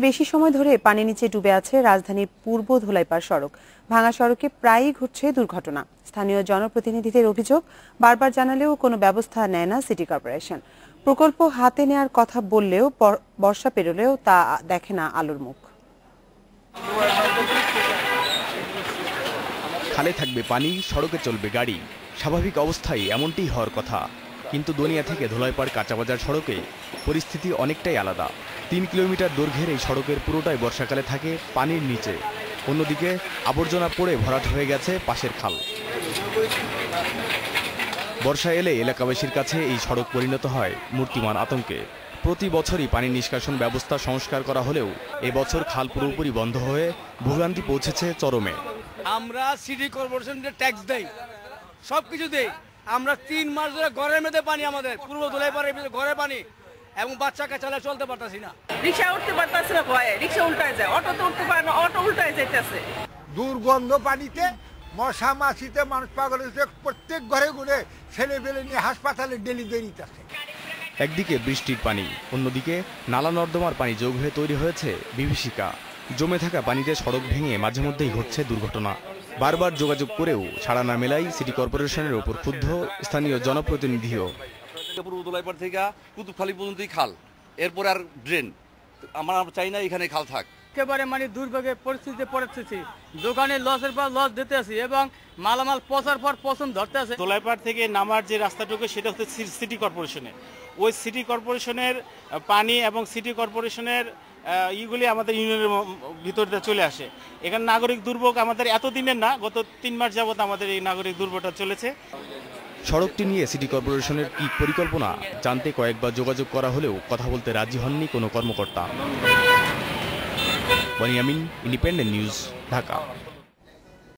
বেশি সময় ধরে পানি নিচে ডুবে আছে রাজধানীর পূর্ব ধোলাইপাড় সড়ক। ভাঙা সড়কে প্রায়ই ঘটছে দুর্ঘটনা। স্থানীয় জনপ্রতিনিধিদের অভিযোগ, বারবার জানালেও কোনো ব্যবস্থা নেয় না সিটি কর্পোরেশন। প্রকল্প হাতে নেয়ার কথা বললেও বর্ষা পেরোলেও তা দেখে না আলোর মুখ। খালে থাকবে পানি, সড়কে চলবে গাড়ি। স্বাভাবিক অবস্থায় এমনটিই হওয়ার কথা। কিন্তু দুনিয়া থেকে ধোলাইপাড় কাঁচাবাজার সড়কে পরিস্থিতি অনেকটাই আলাদা। তিন কিলোমিটার দৈর্ঘ্যের এই সড়কের পুরোটাই বর্ষাকালে থাকে পানির নিচে। অন্যদিকে আবর্জনা পড়ে ভরাট হয়ে গেছে পাশের খাল। বর্ষা এলে এলাকাবাসীর কাছে এই সড়ক পরিণত হয় মূর্তিমান আতঙ্কে। প্রতি বছরই পানি নিষ্কাশন ব্যবস্থা সংস্কার করা হলেও এবছর খাল পুরোপুরি বন্ধ হয়ে ভোগান্তি পৌঁছেছে চরমে। আমরা সিটি কর্পোরেশনকে ট্যাক্স দেই সব কিছু দেই। আমরা তিন মাস ধরে ঘরের মধ্যে পানি আমাদের, পূর্ব দোলাই পারে ঘরে পানি। এবং বাচ্চা কাচ্চারা চলতে পারতাছি না। রিক্সা উঠতে পারতেছে না ভয়ে রিক্সা উল্টায় যায় অটোতে উঠতে পারে না অটো উল্টায় যাইতেছে। দুর্গন্ধ পানিতে মশা মাছিতে মানুষ পাগল হয়েছে প্রত্যেক ঘরে ঘুরে ছেলে পেলে নিয়ে হাসপাতালে ডেলিভারিতে আছে একদিকে বৃষ্টির পানি অন্যদিকে নালা নর্দমার পানি যোগ হয়ে তৈরি হয়েছে বিভীষিকা। জমে থাকা পানিতে সড়ক ভেঙে মাঝে মধ্যেই ঘটছে দুর্ঘটনা। বারবার যোগাযোগ করেও ছাড়া না মেলাই সিটি কর্পোরেশনের ওপর ক্ষুব্ধ স্থানীয় জনপ্রতিনিধিও। পূর্ব দোলাইপাড় থেকে কুতুবখালি পর্যন্তই খাল। এরপর আর ড্রেন। আমরা চাই না এখানে খাল থাক। একেবারে মানে দুর্ভোগের পরিস্থিতিতে পড়েছি। দোকানে লসের পর লস দিতে আছি এবং মালামাল পচার পর পছন্দ ধরতে আছে। দোলাইপাড় থেকে নামার যে রাস্তাটুকু সেটা হচ্ছে সিটি কর্পোরেশনে। ওই সিটি কর্পোরেশনের পানি এবং সিটি কর্পোরেশনের ইগুলি আমাদের ইউনিয়নের ম- ভিতর দিয়ে চলে আসে। এখানে নাগরিক দুর্ভোগ আমাদের এতদিনের না গত তিন মাস যাবত আমাদের এই নাগরিক দুর্ভোগটা চলেছে। সড়কটি নিয়ে সিটি কর্পোরেশনের কি পরিকল্পনা? জানতে কয়েকবার যোগাযোগ করা হলেও কথা বলতে রাজি হননি কোনো কর্মকর্তা। Boniamin, Independent News, Dhaka.